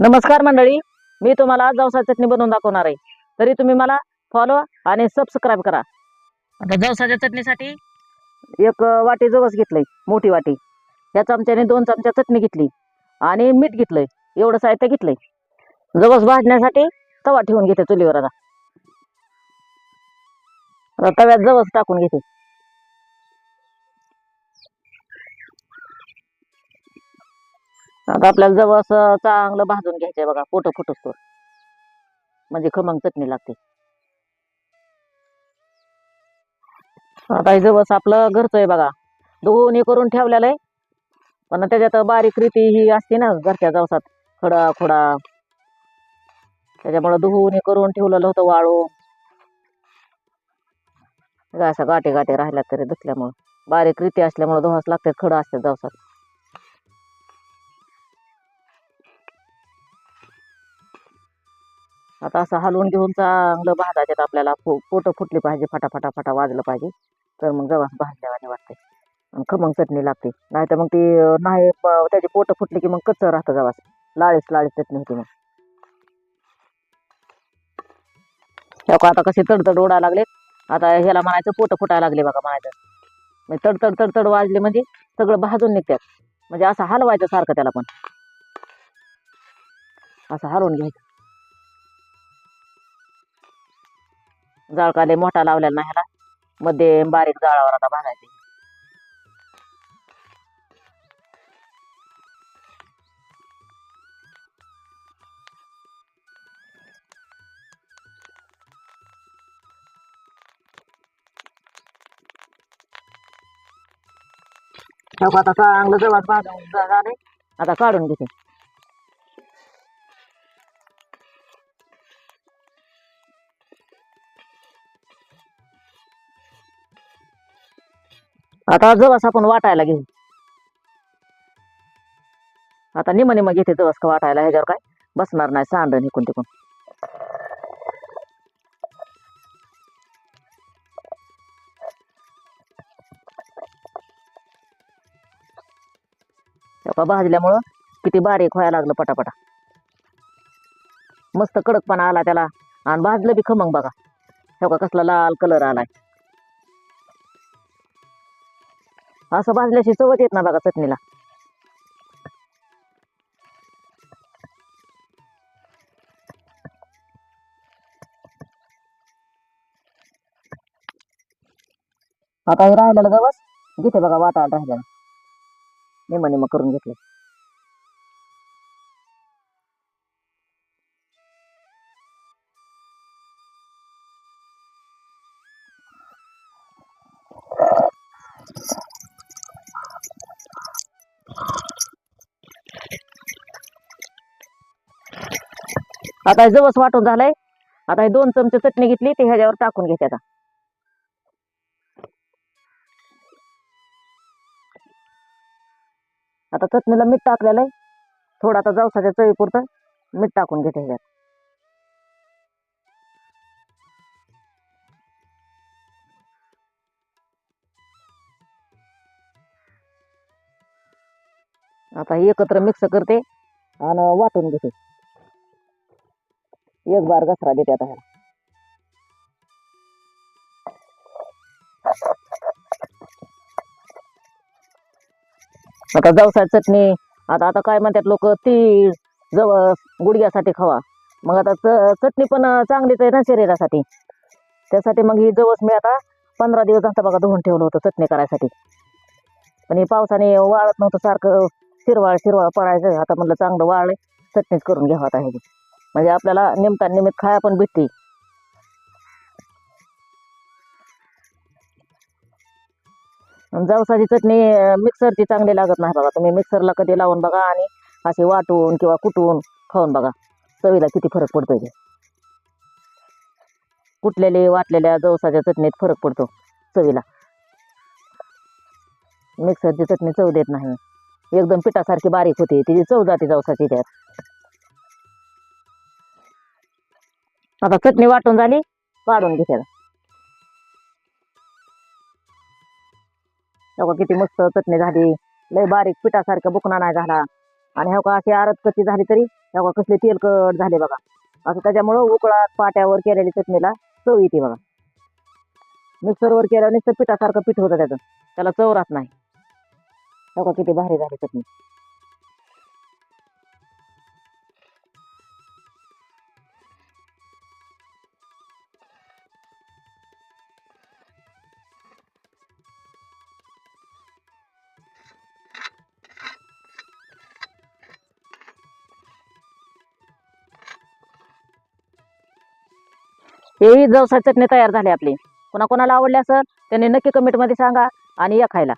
नमस्कार मंडळी मी तुम्हाला जवसा चटणी बनवून दाखवणार आहे. तरी तुम्ही मला फॉलो आणि सबस्क्राईब करा. आता जवसाच्या चटणीसाठी एक वाटी जवस घेतलंय मोठी वाटी. या चमच्याने दोन चमचा चटणी घेतली आणि मीठ घेतलंय एवढं साहित्य घेतलंय. जवस भाजण्यासाठी तवा ठेवून घेते चुलीवर आता. आता तव्यात जवस टाकून घेते. आता आपल्याला जवस चांगलं भाजून घ्यायचंय बघा फोटो फुटोस म्हणजे खमंग चटणी लागते. आता हे जवस आपलं घरचं आहे बघा. दोन्ही करून ठेवलेलं आहे. पण त्याच्यात बारीक रीती ही असते ना घरच्या जवसात. खडा खोडा. त्याच्यामुळं दोन्ही करून ठेवलेलं होतं वाळू असं गाठी गाठी राहिल्या तरी दुखल्यामुळं बारीक रीती असल्यामुळं धुवास लागते खडं असते जवसात. आता असं हलवून घेऊन चांगलं भाजायच्यात आपल्याला फो पोटं फुटली पाहिजे फटाफटा फटा वाजलं पाहिजे. तर मग जवळ भाजल्यावाने वाटते आणि खमंग चटणी लागते. नाही तर मग ती नाही त्याची पोटं फुटली की मग कच्चं राहतं जवास लाळीच लाळीच चटणी होती मग. आता कसे तडतड ओढा लागले. आता ह्याला म्हणायचं पोटं फुटायला लागले बघा म्हणायचं. म्हणजे तडतड तडतड वाजले म्हणजे सगळं भाजून निघतात म्हणजे असं हलवायचं सारखं त्याला पण. असं हलवून घ्यायचं. जाळकाले मोठा लावलेला नाही ह्याला मध्ये बारीक जाळावर आता भाजायचे हो का, आता चांगलं जवळ भाजून झा- झाले आता काढून घेते आता जवस आपण वाटायला घेऊ. आता निम निम घेते जवस का वाटायला ह्याच्यावर काय? बसणार नाही सांडण इकून तिकून भाजल्यामुळं किती बारीक व्हायला लागलं पटापटा. मस्त कडकपणा आला त्याला. आणि भाजलं बी खमंग बघा. हे का कसला लाल कलर आलाय. असं भाजल्याशी चवत येत ना बघा चटणीला. आता हे राहिलेलं गवस घेते बघा वाटायला राहिलेलं. निम निम करून घेतलं आता हे जवस वाटून झालंय. आता हे दोन चमचे चटणी घेतली ते ह्याच्यावर टाकून घेते आता आता चटणीला मीठ टाकलेलं आहे. थोडं आता जवसाच्या चवीपुरतं मीठ टाकून घेते ह्याच्यात. आता एकत्र मिक्स करते आणि वाटून घेते. एक बार घसरा देते आता ह्याला आता जवसा चटणी आता आता काय म्हणतात लोक तीळ जवस गुडघ्यासाठी खावा. मग आता चटणी पण चांगलीच आहे ना शरीरासाठी. त्यासाठी मग ही जवस मी आता पंधरा दिवस आता बघा धुवून ठेवलं होतं चटणी करायसाठी. पण हे पावसाने वाळत नव्हतं सारखं शिरवाळ शिरवाळ पडायचं. आता म्हटलं चांगलं वाळ चटणीच करून घ्यावं आता ह्याची म्हणजे आपल्याला नेमका नेमित खाया पण भेटते जवसाची चटणी मिक्सरची चांगली लागत नाही बघा. तुम्ही मिक्सरला कधी लावून बघा आणि अशी वाटून किंवा कुटून खाऊन बघा. चवीला किती फरक पडतोय ते. कुटलेले वाटलेल्या जवसाच्या चटणीत फरक पडतो चवीला. मिक्सरची चटणी चव देत नाही. एकदम पिठासारखी बारीक होते. तिची चव जाते जवसाची त्यात. आता चटणी वाटून झाली काढून घे आता. किती मस्त चटणी झाली. लय बारीक पिठासारखं बुकना नाही झाला. आणि हो का अशी आरत कच्ची झाली तरी हो का कसले तेलकट झाले बघा. असं त्याच्यामुळं उकळात पाट्यावर केलेली चटणीला चव येते बघा. मिक्सरवर केल्यावर नुसतं पिठासारखं पीठ होतं त्याचं. त्याला चव राहत नाही. हो का किती भारी झाली चटणी. हेही जवसा चटणी तयार झाली आपली. कोणा कोणाला आवडली असेल त्यांनी नक्की कमेंटमध्ये सांगा आणि या खायला.